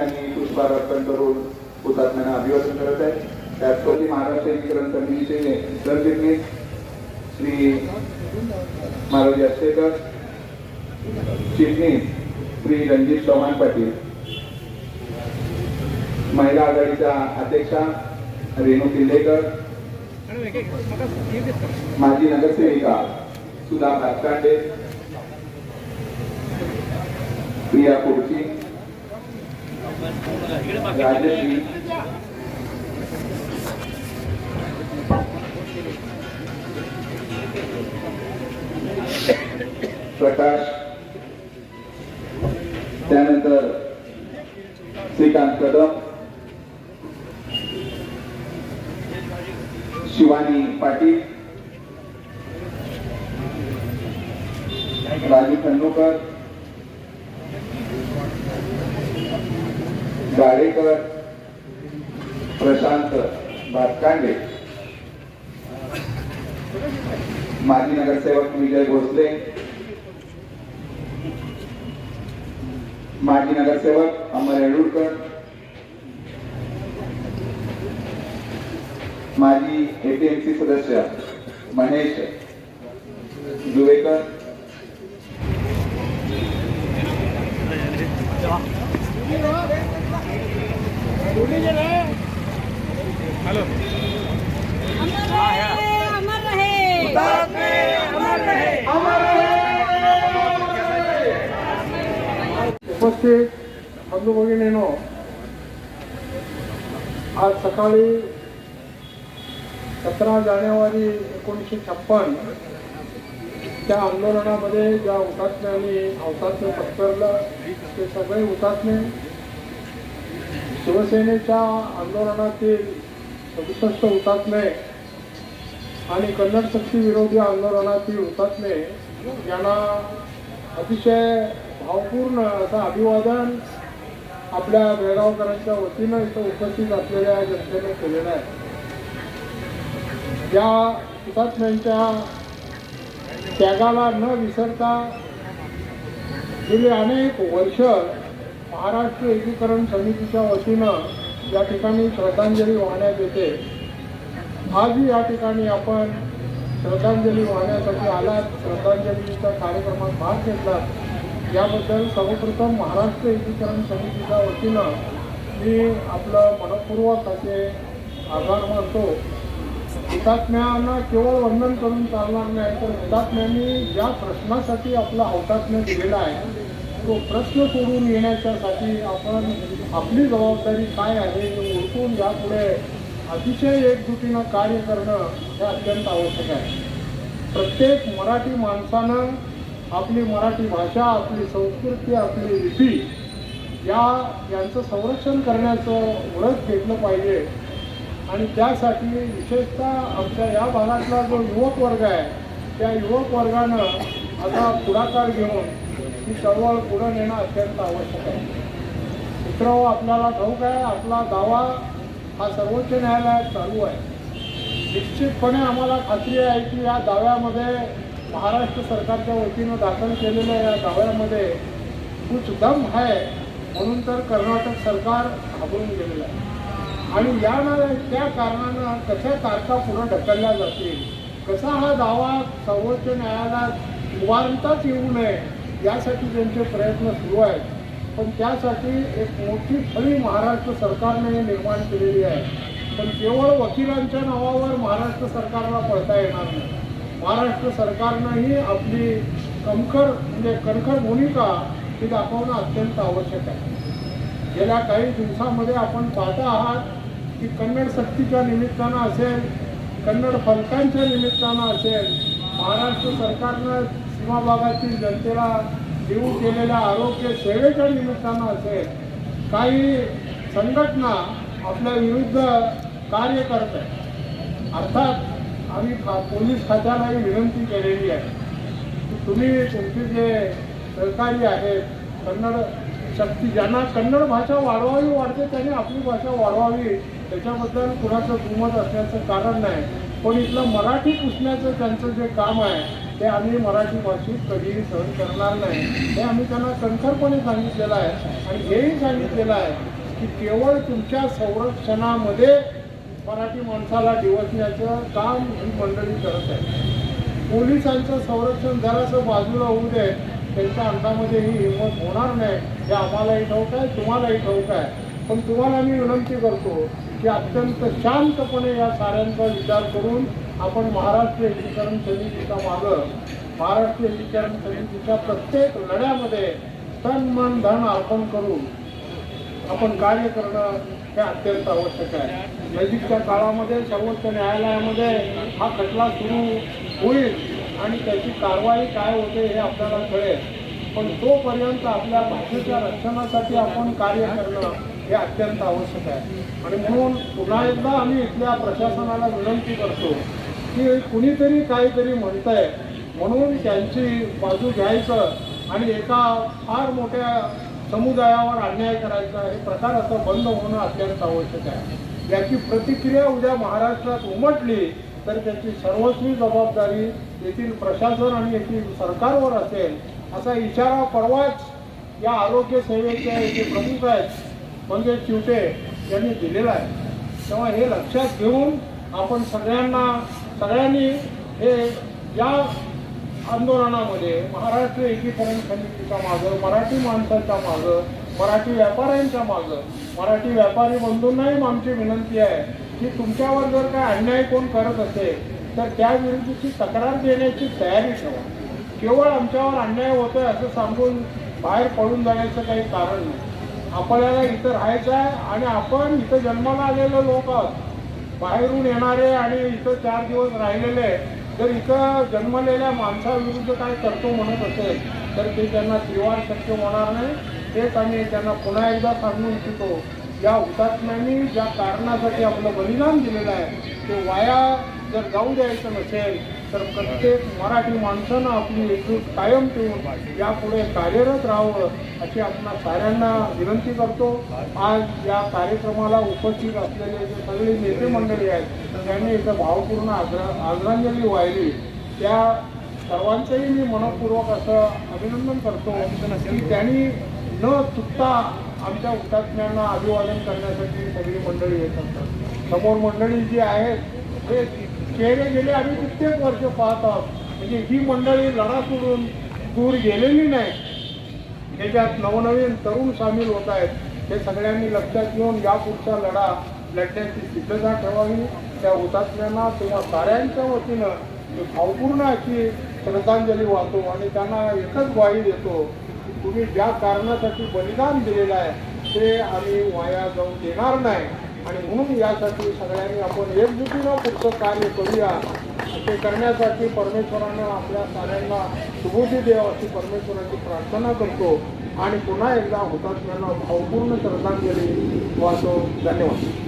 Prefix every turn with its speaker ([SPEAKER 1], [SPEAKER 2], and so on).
[SPEAKER 1] ठिकाणी पुष्पहार अर्पण करून हुतात्म्यांना अभिवादन करत आहे त्याचप्रमाणे महाराष्ट्र एकीकरण समितीचे सरचिटणीस श्री मारोजी अक्षेकर चिटणीस श्री रणजित चव्हाण पाटील महिला आघाडीच्या अध्यक्षा रेणू किल्लेकर माजी नगरसेविका सुधा भातकांडे प्रिया कोडची राजश्री प्रकाश. त्यानंतर श्रीकांत कदम. शिवानी पाटील. राजू खंडोकर गाडेकर प्रशांत भातकांडे. माजी नगरसेवक विजय भोसले. माजी नगरसेवक अमर येडूरकर माजी एपीएमसी सदस्य महेश जुवेकर.
[SPEAKER 2] अमर रहे अमर रहे
[SPEAKER 3] उपस्थित बंधू भगिनीनो आज सकाळी सतरा जानेवारी एकोणीसशे छप्पन त्या आंदोलनामध्ये ज्या हुतात्म्यांनी हौतात्म्य पत्करलं ते सगळे हुतात्मे शिवसेनेच्या आंदोलनातील सदुसष्ट हुतात्मे आणि कन्नड शक्ती विरोधी आंदोलनातील हुतात्मे यांना अतिशय भावपूर्ण असं अभिवादन आपल्या बेळगावकरांच्या वतीनं इथं उपस्थित असलेल्या जनतेने केलेलं आहे. या हुतात्म्यांच्या त्यागाला न विसरता गेली अनेक वर्ष महाराष्ट्र एकीकरण समितीच्या वतीनं या ठिकाणी श्रद्धांजली वाहण्यात येते. आजही या ठिकाणी आपण श्रद्धांजली वाहण्यासाठी आलात. श्रद्धांजलीच्या कार्यक्रमात भाग घेतलात. याबद्दल सर्वप्रथम महाराष्ट्र एकीकरण समितीच्या वतीनं मी आपलं मनपूर्वक असे आभार मानतो. हुतात्म्यांना केवळ वंदन करून चालणार नाही तर हुतात्म्यांनी ज्या प्रश्नासाठी आपला हौतात्म्य दिलेला आहे तो प्रश्न सोडून येण्याच्यासाठी आपण आपली जबाबदारी काय आहे हे ओळखून यापुढे अतिशय एकजुटीनं कार्य करणं हे अत्यंत आवश्यक आहे. प्रत्येक मराठी माणसानं आपली मराठी भाषा आपली संस्कृती आपली लिपी या यांचं संरक्षण करण्याचं व्रत घेतलं पाहिजे. आणि त्यासाठी विशेषतः आमच्या या भागातला जो युवक वर्ग आहे त्या युवक वर्गानं आता पुढाकार घेऊन ही चळवळ पुढं नेणं अत्यंत आवश्यक आहे. मित्र आपल्याला ठाऊक आहे आपला दावा हा सर्वोच्च न्यायालयात चालू आहे. निश्चितपणे आम्हाला खात्री आहे की या दाव्यामध्ये महाराष्ट्र सरकारच्या वतीनं दाखल केलेल्या या दाव्यामध्ये कुछ दम आहे म्हणून तर कर्नाटक सरकार घाबरून गेलेलं आहे. आणि या ना त्या कारणानं कशा तारखा पुढं ढकलल्या जातील कसा हा दावा सर्वोच्च न्यायालयात निवारणताच येऊ नये यासाठी त्यांचे प्रयत्न सुरू आहेत पण त्यासाठी एक मोठी फळी महाराष्ट्र सरकारने निर्माण केलेली आहे. पण केवळ वकिलांच्या नावावर महाराष्ट्र सरकारला पळता येणार नाही. महाराष्ट्र सरकारनंही आपली कणखर म्हणजे कणखर भूमिका ही दाखवणं अत्यंत आवश्यक आहे. गेल्या काही दिवसामध्ये आपण पाहता आहात की कन्नड सक्तीच्या निमित्तानं असेल कन्नड फलकांच्या निमित्तानं असेल महाराष्ट्र सरकारनं सीमा भागातील जनतेला देऊ केलेल्या आरोग्य सेवेच्या निमित्तानं असेल काही संघटना आपल्या विरुद्ध कार्य करत आहेत. अर्थात आम्ही पोलीस खात्यालाही विनंती केलेली आहे. की तुम्ही तुमचे जे सहकारी आहेत कन्नड शक्ती ज्यांना कन्नड भाषा वाढवावी वाढते त्यांनी आपली भाषा वाढवावी त्याच्याबद्दल कुणाचं दुमत असण्याचं कारण नाही. पण इथलं मराठी पुसण्याचं त्यांचं जे काम आहे ते आम्ही मराठी भाषेत कधीही सहन करणार नाही. हे आम्ही त्यांना कणखरपणे सांगितलेलं आहे. आणि हेही सांगितलेलं आहे की केवळ तुमच्या संरक्षणामध्ये मराठी माणसाला दिवसण्याचं काम ही मंडळी करत आहे. पोलिसांचं संरक्षण जरासं बाजूला होऊ दे. त्यांच्या अंगामध्ये ही हिंमत होणार नाही. हे आम्हालाही ठाऊक आहे तुम्हालाही ठाऊक आहे. पण तुम्हाला मी विनंती करतो की अत्यंत शांतपणे या साऱ्यांचा विचार करून आपण महाराष्ट्र एकीकरण समितीच्या मागं महाराष्ट्र एकीकरण समितीच्या प्रत्येक लढ्यामध्ये तन मन धन अर्पण करून आपण कार्य करणं हे अत्यंत आवश्यक आहे. नजीकच्या काळामध्ये सर्वोच्च न्यायालयामध्ये हा खटला सुरू होईल आणि त्याची कारवाई काय होते हे आपल्याला कळेल. पण तोपर्यंत आपल्या भाषेच्या रक्षणासाठी आपण कार्य करणं हे अत्यंत आवश्यक आहे. आणि म्हणून पुन्हा एकदा आम्ही इथल्या प्रशासनाला विनंती करतो की कुणीतरी काहीतरी म्हणतंय. म्हणून त्यांची बाजू घ्यायचं आणि एका फार मोठ्या समुदायावर अन्याय करायचा हे प्रकार आता बंद होणं अत्यंत आवश्यक आहे. याची प्रतिक्रिया उद्या महाराष्ट्रात उमटली तर त्याची सर्वस्वी जबाबदारी येथील प्रशासन आणि येथील सरकारवर असेल असा इशारा परवाच या आरोग्य सेवेच्या येथे प्रमुख आहेत म्हणजे चिवटे यांनी दिलेला आहे. तेव्हा हे लक्षात घेऊन आपण सगळ्यांना सगळ्यांनी हे या आंदोलनामध्ये महाराष्ट्र एकीकरण समितीच्या मागं मराठी माणसाच्या मागं मराठी व्यापाऱ्यांच्या मागं मराठी व्यापारी बंधूंनाही आमची विनंती आहे की तुमच्यावर जर काय अन्याय कोण करत असेल तर त्याविरुद्धची तक्रार देण्याची तयारी ठेवा. केवळ आमच्यावर अन्याय होतोय असं सांगून बाहेर पडून जाण्याचं काही कारण नाही. आपल्याला इथं राहायचं आहे आणि आपण इथं जन्माला आलेले लोक आहोत. बाहेरून येणारे आणि इथं चार दिवस राहिलेले जर इथं जन्मलेल्या माणसाविरुद्ध काय करतो म्हणत असेल तर ते त्यांना त्रिवार शक्य होणार नाही. तेच आम्ही त्यांना पुन्हा एकदा सांगू इच्छितो. या हुतात्म्यांनी ज्या कारणासाठी आपलं बलिदान दिलेलं आहे ते वाया जर जाऊ द्यायचं नसेल तर प्रत्येक मराठी माणसानं आपली एकजूट कायम ठेवून यापुढे कार्यरत राहावं अशी आपणा साऱ्यांना विनंती करतो. आज या कार्यक्रमाला उपस्थित असलेले जे सगळे नेते मंडळी आहेत त्यांनी इथं भावपूर्ण आदरा आदरांजली वाहिली. त्या सर्वांचंही मी मनपूर्वक असं अभिनंदन करतो की त्यांनी न चुकता आमच्या हुतात्म्यांना अभिवादन करण्यासाठी सगळी मंडळी येत असतात. समोर मंडळी जी आहेत ते चेहरे गेले आम्ही कित्येक वर्ष पाहत आहोत म्हणजे ही मंडळी लढा सोडून दूर गेलेली नाही. त्याच्यात नवनवीन तरुण सामील होत आहेत. हे सगळ्यांनी लक्षात घेऊन या पुढचा लढा लढण्याची सिद्धता ठेवावी. त्या हुतात्म्यांना किंवा साऱ्यांच्या वतीनं भावपूर्ण अशी श्रद्धांजली वाहतो आणि त्यांना एकच ग्वाही देतो की तुम्ही ज्या कारणासाठी बलिदान दिलेलं आहे ते आम्ही वाया जाऊन देणार नाही. आणि म्हणून यासाठी सगळ्यांनी आपण एकजुटीनं पुढचं कार्य करूया ते करण्यासाठी परमेश्वरानं आपल्या साऱ्यांना सुबोधी देव अशी परमेश्वराची प्रार्थना करतो. आणि पुन्हा एकदा हुतात्म्यांना भावपूर्ण श्रद्धांजली वाहतो. धन्यवाद.